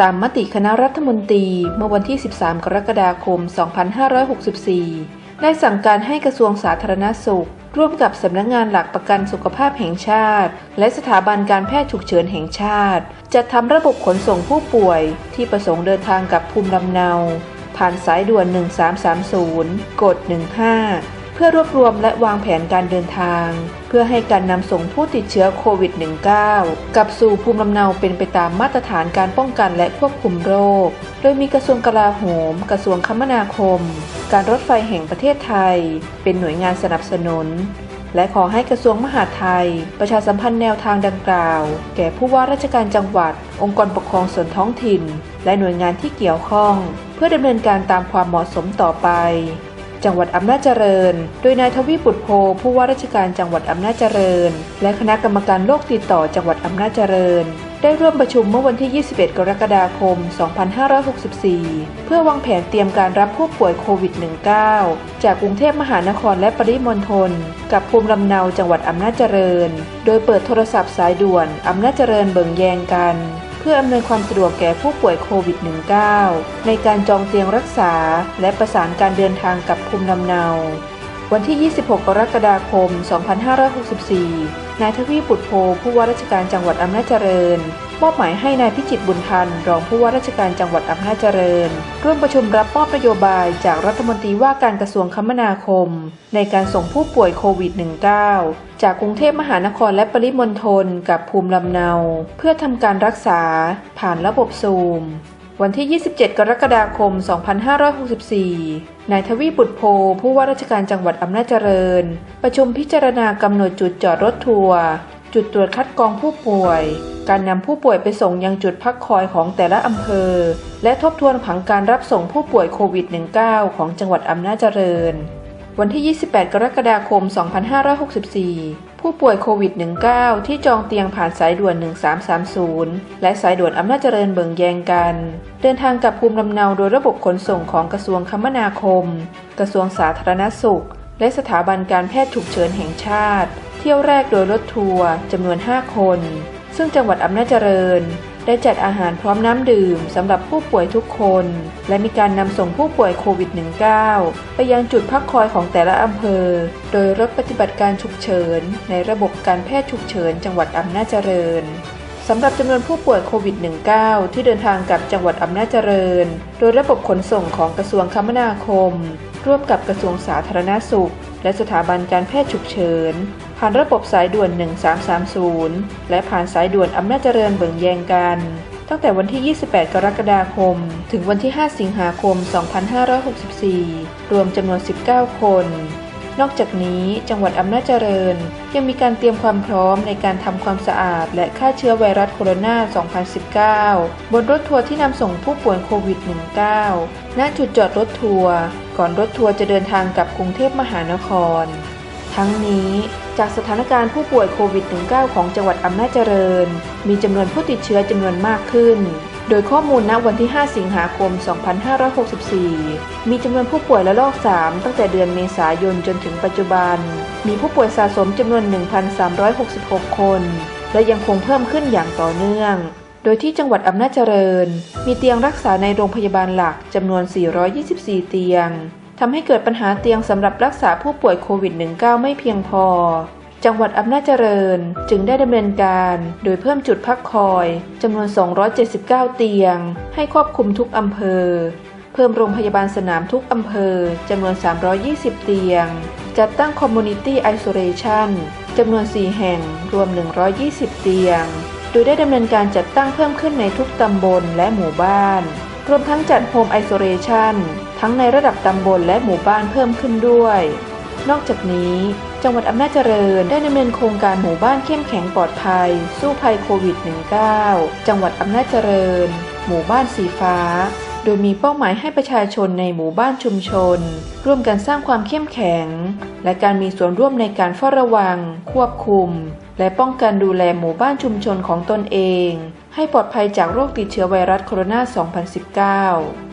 ตามมติคณะรัฐมนตรีเมื่อวันที่ 13 กรกฎาคม 2564 ได้สั่งการให้กระทรวงสาธารณสุข ร่วมกับสำนักงงานหลักประกันสุขภาพแห่งชาติ และสถาบันการแพทย์ฉุกเฉินแห่งชาติ จัดทำระบบขนส่งผู้ป่วย ที่ประสงค์เดินทางกับภูมิลำเนา ผ่านสายด่วน 1330 กด 15 เพื่อรวบรวมและวางแผนการเดินทาง เพื่อให้การนำส่งผู้ติดเชื้อโควิด -19 กลับสู่ภูมิลำเนาเป็นไปตามมาตรฐานการป้องกันและควบคุมโรค โดยมีกระทรวงกลาโหม กระทรวงคมนาคม การรถไฟแห่งประเทศไทย เป็นหน่วยงานสนับสนุนและขอให้กระทรวงมหาดไทย ประชาสัมพันธ์แนวทางดังกล่าว แก่ผู้ว่าราชการจังหวัด องค์กรปกครองส่วนท้องถิ่น และหน่วยงานที่เกี่ยวข้อง เพื่อดำเนินการตามความเหมาะสมต่อไป จังหวัดอำนาจเจริญ โดยนายทวีปุตโพผู้ว่าราชการจังหวัดอำนาจเจริญ และคณะกรรมการโรคติดต่อจังหวัดอำนาจเจริญ ได้ร่วมประชุมเมื่อวันที่ 21 กรกฎาคม 2564 เพื่อวางแผนเตรียมการรับผู้ป่วยโควิด -19 จากกรุงเทพมหานครและปริมณฑลกับภูมิลำเนาจังหวัดอำนาจเจริญ โดยเปิดโทรศัพท์สายด่วนอำนาจเจริญเบิงแยงกัน พื่ออำนวยความสะดวกแก่ผู้ป่วยโควิด -19 ในการจองเตียงรักษา และประสานการเดินทางกับภูมิลำเนา วันที่ 26 กรกฎาคม 2564 นายทวีปุตโพผู้ว่าราชการจังหวัดอำนาจเจริญ มอบหมายให้นายพิจิตบุญทัน รองผู้ว่าราชการจังหวัดอำนาจเจริญ ร่วมประชุมรับมอบนโยบายจากรัฐมนตรีว่าการกระทรวงคมนาคม ในการส่งผู้ป่วยโควิด -19 จากกรุงเทพมหานครและปริมณฑลกับภูมิลำเนา เพื่อทำการรักษาผ่านระบบซูม วันที่ 27 กรกฎาคม 2564 นายทวีบุตรโพ ผู้ว่าราชการจังหวัดอำนาจเจริญ ประชุมพิจารณากำหนดจุดจอดรถทัวร์ จุดตรวจคัดกรองผู้ป่วย การนำผู้ป่วยไปส่งยังจุดพักคอยของแต่ละอำเภอ และทบทวนผังการรับส่งผู้ป่วยโควิด -19 ของจังหวัดอำนาจเจริญ วันที่ 28 กรกฎาคม 2564 ผู้ป่วยโควิด -19 ที่จองเตียงผ่านสายด่วน 1330 และสายด่วนอำนาจเจริญเบิงแยงกัน เดินทางกับภูมิลำเนาโดยระบบขนส่งของกระทรวงคมนาคม กระทรวงสาธารณสุข และสถาบันการแพทย์ฉุกเฉินแห่งชาติ เที่ยวแรกโดยรถทัวร์จำนวน 5 คน ซึ่งจังหวัดอำนาจเจริญ ได้จัดอาหารพร้อมน้ำดื่มสำหรับผู้ป่วยทุกคน และมีการนำส่งผู้ป่วยโควิด -19 ไปยังจุดพักคอยของแต่ละอำเภอ โดยรถปฏิบัติการฉุกเฉิน ในระบบการแพทย์ฉุกเฉิน จังหวัดอำนาจเจริญสำหรับจำนวนผู้ป่วยโควิด -19 ที่เดินทางกับจังหวัดอำนาจเจริญ โดยระบบขนส่งของกระทรวงคมนาคม ร่วมกับกระทรวงสาธารณสุข และสถาบันการแพทย์ฉุกเฉิน ผ่านระบบสายด่วน 1330 และผ่านสายด่วนอำนาจเจริญเบิงแยงกัน ตั้งแต่วันที่ 28 กรกฎาคม ถึงวันที่ 5 สิงหาคม 2564 รวมจำนวน 19 คน นอกจากนี้จังหวัดอำนาจเจริญ ยังมีการเตรียมความพร้อมในการทำความสะอาด และฆ่าเชื้อไวรัสโคโรนา 2019 บนรถทัวร์ที่นำส่งผู้ป่วยโควิด -19 ณจุดจอดรถทัวร์ก่อนรถทัวร์จะเดินทางกลับกรุงเทพมหานคร ทั้งนี้จากสถานการณ์ผู้ป่วยโควิด -19 ของจังหวัดอำนาจเจริญ มีจำนวนผู้ติดเชื้อจำนวนมากขึ้น โดยข้อมูลณวันที่ 5 สิงหาคม 2564 มีจำนวนผู้ป่วยระลอก 3 ตั้งแต่เดือนเมษายนจนถึงปัจจุบัน มีผู้ป่วยสะสมจำนวน 1,366 คน และยังคงเพิ่มขึ้นอย่างต่อเนื่อง โดยที่จังหวัดอำนาจเจริญ มีเตียงรักษาในโรงพยาบาลหลักจำนวน 424 เตียง ทำให้เกิดปัญหาเตียงสำหรับรักษาผู้ป่วยโควิด -19 ไม่เพียงพอ จังหวัดอำนาจเจริญจึงได้ดำเนินการโดยเพิ่มจุดพักคอยจำนวน 279 เตียง ให้ครอบคลุมทุกอำเภอ เพิ่มโรงพยาบาลสนามทุกอำเภอจำนวน 320 เตียง จัดตั้ง Community Isolation จำนวน 4 แห่งรวม 120 เตียง โดยได้ดำเนินการจัดตั้งเพิ่มขึ้นในทุกตำบลและหมู่บ้าน รวมทั้งจัด Home Isolation ทั้งในระดับตำบลและหมู่บ้านเพิ่มขึ้นด้วย นอกจากนี้ จังหวัดอำนาจเจริญได้ดำเนินโครงการหมู่บ้านเข้มแข็งปลอดภัย สู้ภัยโควิด -19 จังหวัดอำนาจเจริญ หมู่บ้านสีฟ้า โดยมีเป้าหมายให้ประชาชนในหมู่บ้านชุมชน ร่วมกันสร้างความเข้มแข็ง และการมีส่วนร่วมในการเฝ้าระวัง ควบคุม และป้องกันดูแลหมู่บ้านชุมชนของตนเอง ให้ปลอดภัยจากโรคติดเชื้อไวรัสโคโรนา 2019